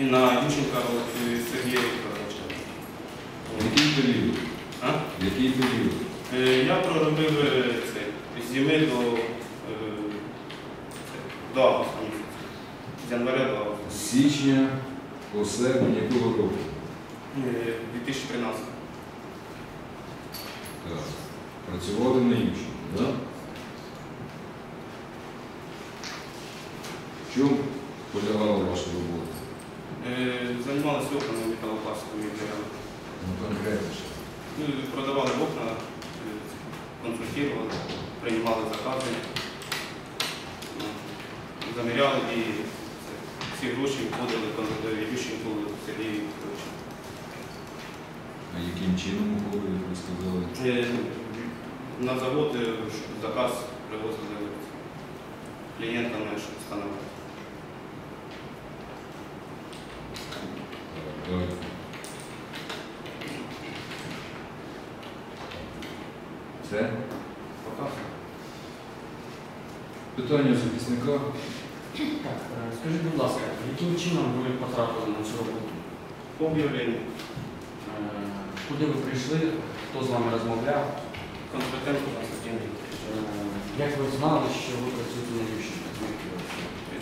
І на Ющенка е, Сергія Вікторовича. Який період? А? Який період? Е, Я проробив е, це з зими до, е, це, до августа місяця. З января до августа. З січня по серпень якого року? Е, 2013. Так. Працювали на Ющенку, так? В чому полягала? Е, Займалися окнами металопластиковими матеріалами. Ну. Ну, Продавали окна, е, консультували, приймали закази, ну, заміряли і всі гроші входили до Ющенку Сергію Вікторовичу. А яким чином уходили, ви сказали? Е, На завод е, заказ привозили клієнтам, щоб встановити. Все? Показ. Питання захисника. Так, е, скажіть, будь ласка, яким чином ви потрапили на цю роботу? По об'явленню Е, Куди ви прийшли? Хто з вами розмовляв? Константинку Константин Е, Вікторович. Як ви знали, що ви працюєте на Ющенка?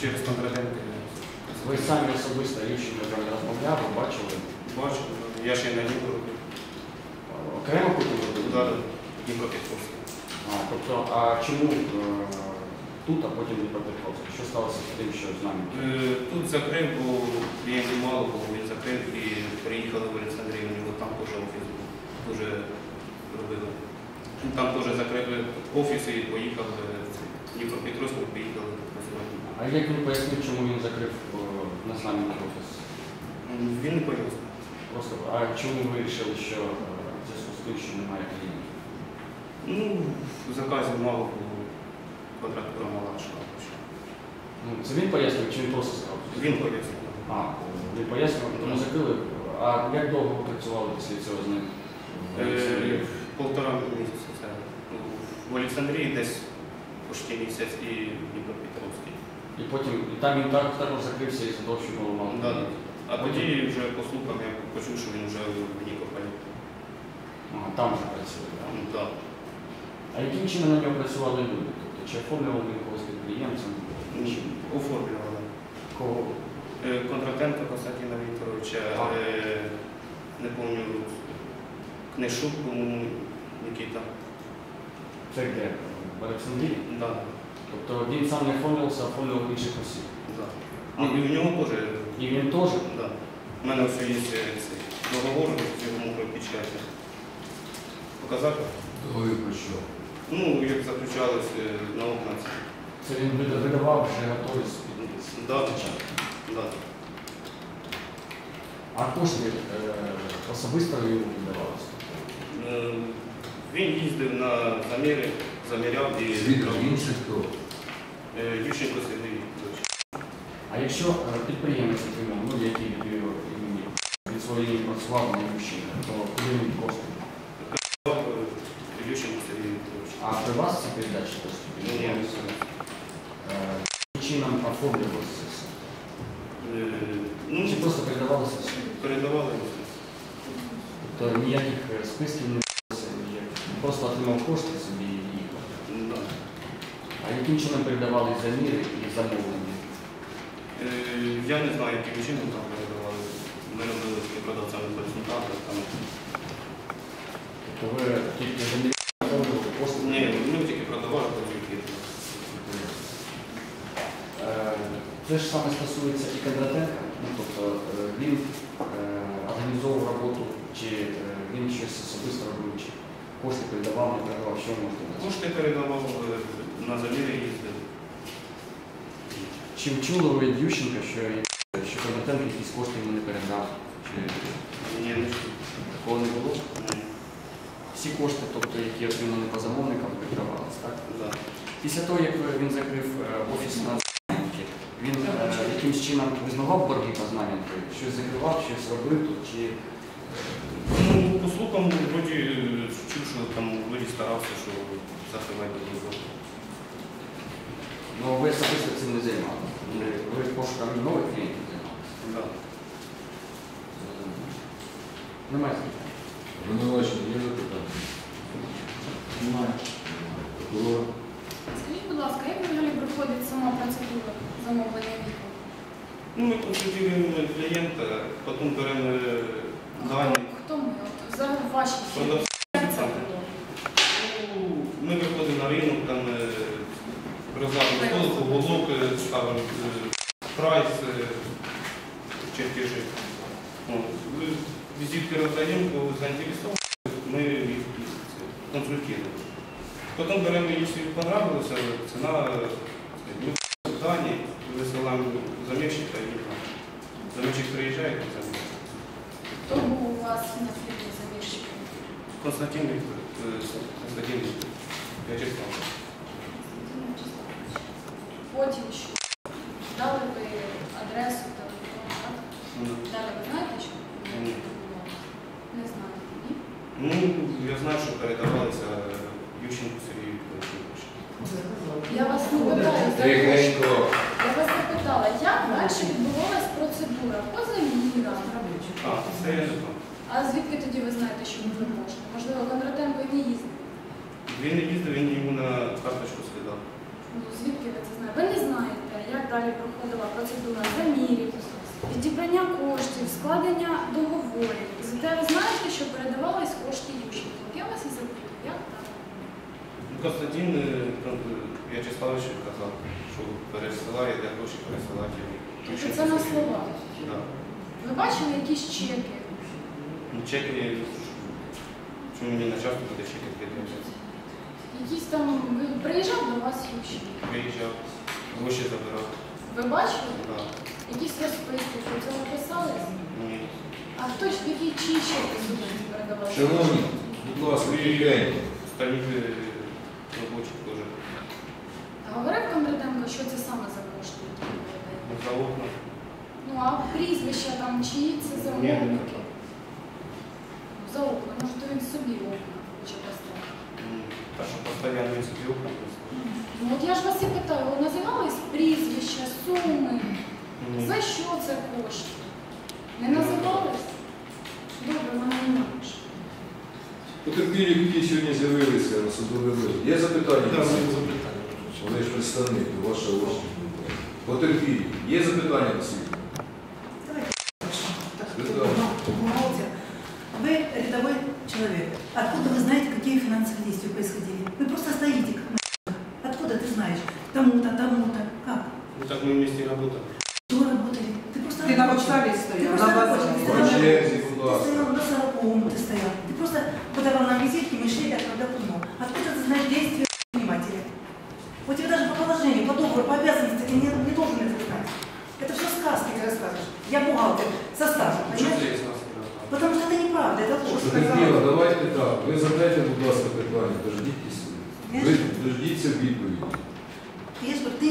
Через Константинку. Ви самі особисто Ющенка з вами розмовляли, бачили? Бачу, я ще й на. Е, Окремо потім робили? Удар Дніпропетровський. А, тобто, а чому е, тут, а потім Дніпропетровськ? Що сталося з тим, що з нами? Е, Тут закрив, бо клієнтів мало було, він закрив і приїхали в Олександрію, у нього там теж офіс був, дуже робили. Ну, Там теж закрили офіс і поїхали Дніпропетровську, працювати. А як він пояснив, чому він закрив е, національний офіс? Він не пояснив. Просто, а чому ви вирішили, що е, в зв'язку з тим, що немає клієнтів? Ну, в заказі мало було, квадратура мала шкафа. Ну, це він пояснив, чи він просто сказав? Він пояснив. А, він пояснив, тому закрили. А як довго ви працювали після цього з ним? Е? Полтора місяця. Це. Ну, В Олександрії десь почти місяць і в Дніпропетровській. І потім, і там він так, також закрився і за того, що було мало. Да. клієнтів. А тоді вже по слухам я почув, що він вже в Нікополі. Ага, там вже працює. так? Ну, да. А яким чином на нього працювали люди? Тобто, чи оформлювали він когось підприємцем? Оформлювали. Кого? Е, Контрактенка Константина Вікторовича, А. е, не пам'ятаю, Книшук, по-моєму, Нікіта. Це де? В Олександрії? Да. Тобто він сам не оформлювався, а оформлював інших осіб. Да. Ну, і в нього теж. І він теж? Да. У мене все є цей договор, його можу печати. Показати? Договір про що? Ну, як заключались е, на окна. ці. Це він видавав вже готові спідниці. Да. Да. А кошти е, особисто йому видавалися? Він їздив на заміри, заміряв і Ющенко Сергій Вікторович. А якщо е, підприємець, ну, який від імені, від своєї працював на Ющенка, то куди він кошти? Ющенко Сергій Вікторович. А при вас ці передачі кошти? Ні. Е, Яким чином оформлювалося це все? Е, Ну, Ну, чи просто передавалося все? передавали. Тобто ніяких списків не ніяких. Просто отримав кошти собі. А яким чином передавали заміри і замовлення? Е, Я не знаю, яким чином там передавали. Ми робили з продавцями. Там. Тобто ви тільки заміри оформлювали кошти? Ні, ми тільки продавали консультантів. Е, Це ж саме стосується і Кондратенка, ну, тобто е, він організовував роботу, чи він щось особисто робив, чи кошти передавав, не передавав, що сказати? Кошти передавав на заміри їздив. Чи чули ви Ющенка, що, що Кондратенко якісь кошти йому не передав? Чи Ні, не чув. такого не було? Ні. Всі кошти, тобто, які отримані по замовникам, передавалися, так? Да. Після того, як він закрив е, офіс на Знам'янці, він е, якимсь чином визнавав борги по Знам'янки? Щось закривав, щось робив тут, чи Ну, по слухам, вроді е, чув, що там вроді старався, що закривати до Ну ви особисто цим не займалися. Ну, ви пошуками нових клієнтів займалися. Так. Немає запитань. Винувачення є запитання? Немає. Прокурор. Скажіть, будь ласка, як взагалі проходить сама процедура замовлення віку? Ну, ми консультуємо клієнта, потім беремо дані. Хто ми? От, ваші клієнти. Ну, ви- Візитки роздаємо, бо заінтересовані, ми їх це, консультуємо. Потім беремо, якщо їм понравилося, ціна, е, ми дані, висилаємо замірщика і там. Замірщик приїжджає, і це Хто був у вас на слідні заміщики? Константин Віктор, е, Константин Віктор, Вячеслав. Потім що? Дали ви адресу телефон, так? Ну, Далі ви знаєте, що? Ні. Не знаєте, ні? Ну, я знаю, що передавалися Ющенку Сергію Васильовичу. Я вас не питаю, Тихенько. Запитала, як далі відбувалась процедура по замірам? А, це я не знаю. А звідки тоді ви знаєте, що ви не можете? Можливо, Кондратенко і не їздив. Він не їздив, він йому на карточку скидав. Ну, звідки ви це знаєте? Ви не знаєте, як далі проходила процедура замірів, відібрання коштів, складення договорів. Зате ви знаєте, що передавались кошти Ющенку. Я вас і запитую, як так? Ну, Константин е, Кон- е, В'ячеславович казав, що пересилає, де гроші пересилати. Тобто це на слова. Да. Ви бачили якісь чеки? Ну, Чеки, що мені на часто буде чеки кидати. Якісь там приїжджав до вас Ющенко? Приїжджав, гроші забирав. Ви бачили? Да. Якісь розписки про це написали? Ні. А хто ж які чиї чеки сюди передавали? Шановні, будь ласка, тихенько. Остальних е, робочих теж. А говорив Кондратенко, що це саме за кошти? які ви даєте? За окна. Ну а прізвища там чиї це замовники? За окна, може то він собі окна хоче поставити. М, Та що постійно він собі окна поставив. Ну от я ж вас і питаю, ви називались прізвища, суми, Ні. за що це кошти? Не називались? Потерпілі, які сьогодні з'явилися на судовий розгляд. Є запитання? Да, моє запитання. Ви ж представник, ваша очі. Потерпілі. Є запитання на світ? Бухгалтер. Вы рядовой человек. Откуда вы знаете, какие финансовые действия происходили? Вы просто стоите. как на Откуда ты знаешь? Тому-то, просто подавал нам визитки, мы шли как когда давно. Откуда ты знаешь действия предпринимателя? У тебя даже по положению, по договору, по обязанности ты не, не должен это знать. Это все сказки ты рассказываешь. Я бухгалтер со стажем, Що понимаешь? це є з нас? Потому что это неправда, это ложь. Потерпіла, давайте так. Ви задайте, будь ласка, питання. Дождіться. Ви дождіться відповіді. Я же говорю, ты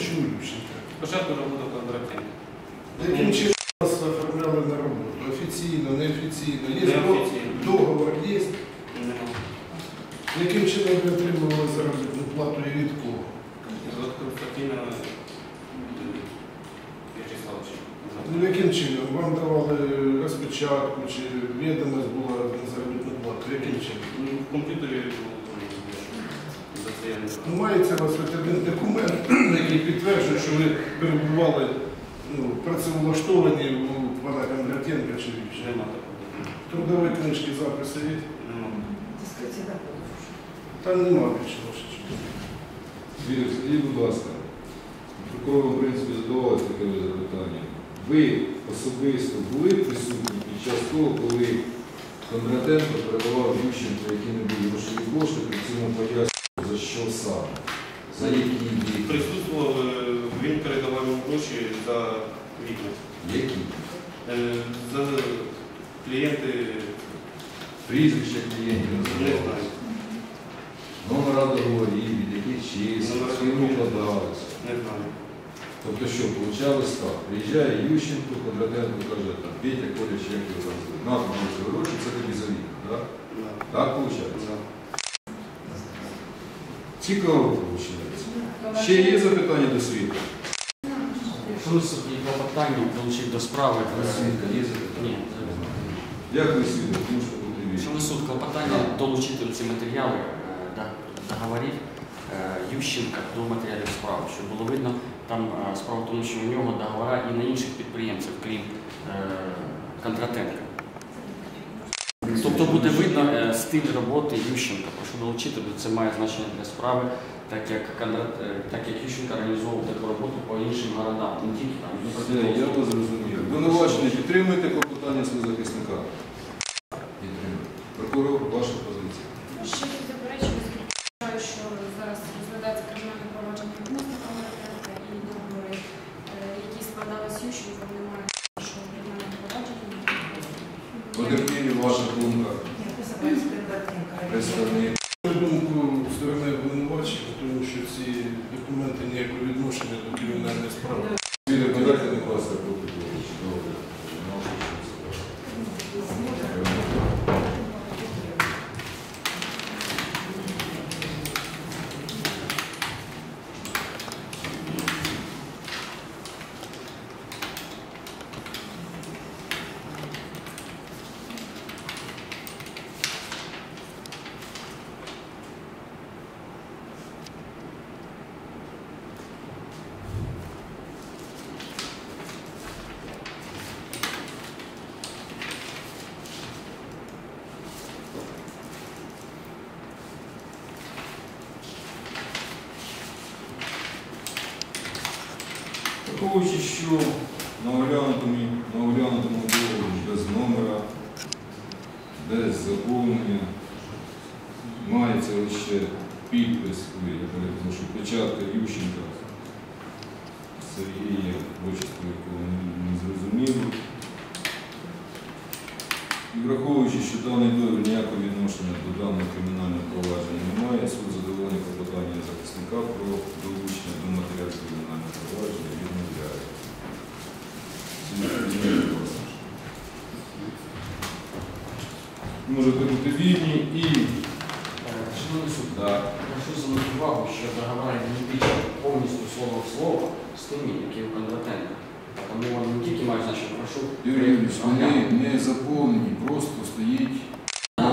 Ющенка? Спочатку робота Кондратенка. Яким чином вас оформляли на роботу? Офіційно, неофіційно? Є Неофіційно. договор, є? Нема. Яким чином ви отримували заробітну плату і від кого? От Константина е, В'ячеславовича. Ну яким чином? Вам давали розпечатку чи відомість була на заробітну плату? Яким чином? Ну, В комп'ютері було, за це я не знаю. Ну, мається у вас хоч один документ, який підтверджує, що ви перебували ну, працевлаштовані у пана Кондратенка чи Ющенка? Нема такого. Трудові книжки, записи є? Нема. Там нема більше вашого. Вірю, скажіть, будь ласка, прокурор, в принципі, задавав таке запитання. Ви особисто були присутні під час того, коли Кондратенко передавав Ющенку які-небудь грошові кошти, при цьому пояснював, що саме, за які дії, Присутствував, е, він передавав йому гроші за вікна. які Е, За клієнти прізвища клієнтів не називали, знаю. номера договорів, від яких числа, з ким укладалися. Не знаю. Тобто що, получалось так, приїжджає Ющенко, Кондратенко каже, там, Петя, Коля, чи як його там звуть, на, мені гроші, це тобі завідно, так? Да. Так виходить? Да. Цікаво виходить. Ще є запитання до світу? Суд є клопотання, долучити до справи. Свідка є запитання? Ні, Дякую, свідок, можете бути вільні. Якщо ви суд клопотання долучити ці матеріали е, до- договорів е, Ющенка до матеріалів справи, щоб було видно, там е, справа в тому, що у нього договори і на інших підприємців, крім е, Кондратенка. Тобто буде видно е, стиль роботи Ющенка. Прошу долучити, бо це має значення для справи, так як, е, так як Ющенко реалізовував таку роботу по іншим городам, не тільки там. не Все, я вас зрозумів. Винувачення підтримуєте клопотання свого захисника? Підтримуєте. Прокурор, ваша позиція. Ще тут заперечую, вважаю, що зараз розглядається кримінальне провадження відносно Кондратенка і договори, е, які складалися Ющенком, немає іншого кримінального провадження. Потерпілі, ваша думка, Нет, вы собрались Кондратенко. представник. На думку сторони обвинувачення, тому що ці документи ніякого відношення до кримінальної справи. Свідок, надайте, будь ласка, протокол. Добре. Нашу Враховуючи, що на оглянутому, договорі без номера, без заповнення, мається лише підпис, я перепрошую, печатка Ющенка, Сергія, отчество якого не- зрозуміло. І враховуючи, що даний договір ніякого відношення до даного кримінального провадження не має, суд задоволення клопотання захисника про долучення до матеріалів кримінального провадження відмовляє. Зрозуміло, будь ласка. Можете бути вільні і Е, Шановний суд, прошу звернути увагу, що договори більше повністю слово в слово з тими, які у Кондратенка. Тому вони не тільки мають значення, прошу. Юрій Юрійович, вони не заповнені, просто стоїть.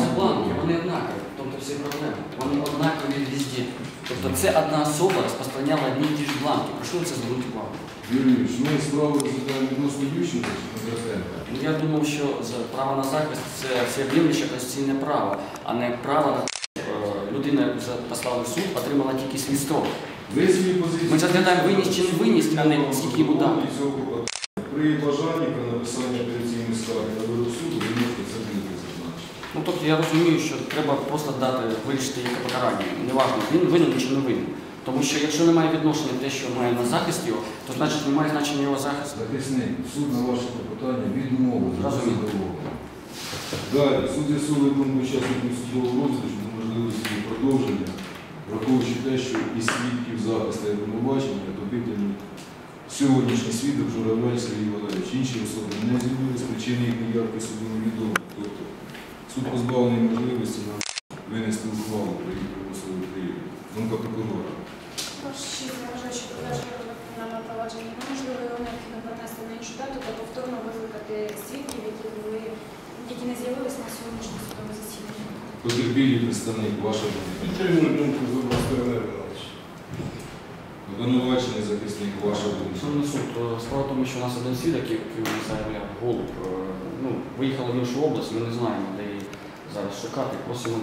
Це бланки, вони однакові, тобто всі проблеми. Вони однакові везде. Тобто це одна особа розпространяла одні ті ж бланки. Прошу на це звернути увагу. Юрій Юрійович, ми справу розглядаємо відносно Ющенка чи Кондратенка. Ну, Я думав, що за- право на захист це всеоб'ємлюще конституційне право, а не право на е, людина, яку послали в суд, отримала тільки свій строк. Ви свої позиції. Ми розглядаємо винність чи не винність, а не скільки йому. Цього. При бажанні про написання апеляційної скарги на вирок суду ви можете це буде зазначити. Ну тобто я розумію, що треба просто дати вирішити яке покарання. Неважно, він винен чи не винен. Тому що якщо немає відношення те, що має на захист його, то значить немає значення його захисту. Захисник, суд на ваше клопотання відмовив Розумію. Далі, суд з'ясовує думку учасників судового розгляду можливості продовження, враховуючи те, що і свідків захисту і обвинувачення допитані сьогоднішній свідок Журавель Сергій Валерійович, інші особи не з'явилися, причини їх неявки суду невідомі. Тобто суд позбавлений можливості винести ухвалу про їх примусову приїзд. Думка прокурора. Я вважаю, що продовження кримінального провадження неможливо, його необхідно перенести на іншу дату та повторно викликати свідків, які були, які не з'явилися на сьогоднішньому судовому засіданні. Потерпілий представник, ваша думка. Підтримую думку сторони обвинувачення. Обвинувачений захисник, ваша думка. Шановний суд, справа в тому, що у нас один свідок, який заявляв голуб, ну, виїхала в іншу область, ми не знаємо, де її зараз шукати. Просимо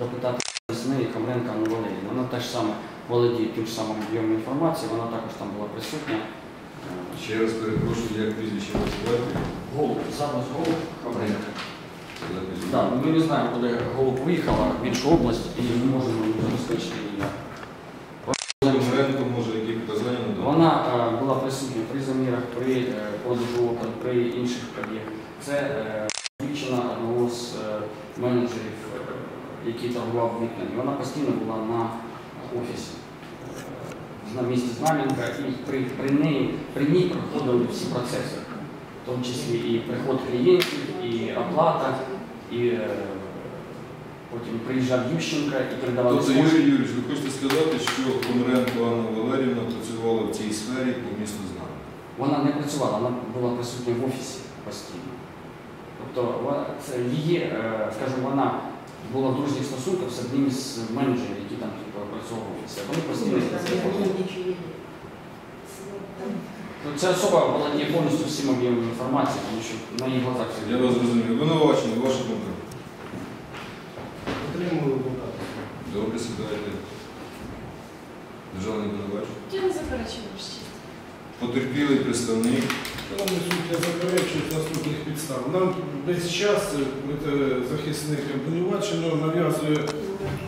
допитати з неї Камренка Анну Валерію. Вона теж саме володіє тим ж самим об'ємом інформації, вона також там була присутня. Е, Ще раз перепрошую, як прізвище вас звати? Голуб, запис голуб Камренка. Да, ми не знаємо, куди голуб виїхала в іншу область і не можемо забезпечити її. Вона е, була присутня при замірах, при е, продажу при інших подіях. Це е, дівчина одного з е, менеджерів, е, який торгував вікнами. Вона постійно була на офісі. на місці Знам'янка, і при, при, неї, при ній проходили всі процеси, в тому числі і приход клієнтів, і оплата, і е, потім приїжджав Ющенка і передавали Тобто. Юрій Юрійович, ви хочете сказати, що Комаренко Анна Валерівна працювала в цій сфері по місту знання? Вона не працювала, вона була присутня в офісі постійно. Тобто вона- це її, е, скажімо, вона була в дружніх стосунках з одним з менеджерів, які там типу, офісі. Вони постійно спілкувалися. Ну, Ця особа володіє повністю всім об'ємом інформації, тому що на її глазах все Я вас зрозумів. Винувачення, ваша думка. Отримали адвоката. Добре, сідайте. Державний винувачення. Я не заперечую честь. Потерпілий представник. Шановний суд, я заперечую з наступних підстав. Нам весь час е, е, захисник обвинуваченого нав'язує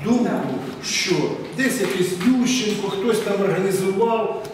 думку, що десь якийсь Ющенко, хтось там організував,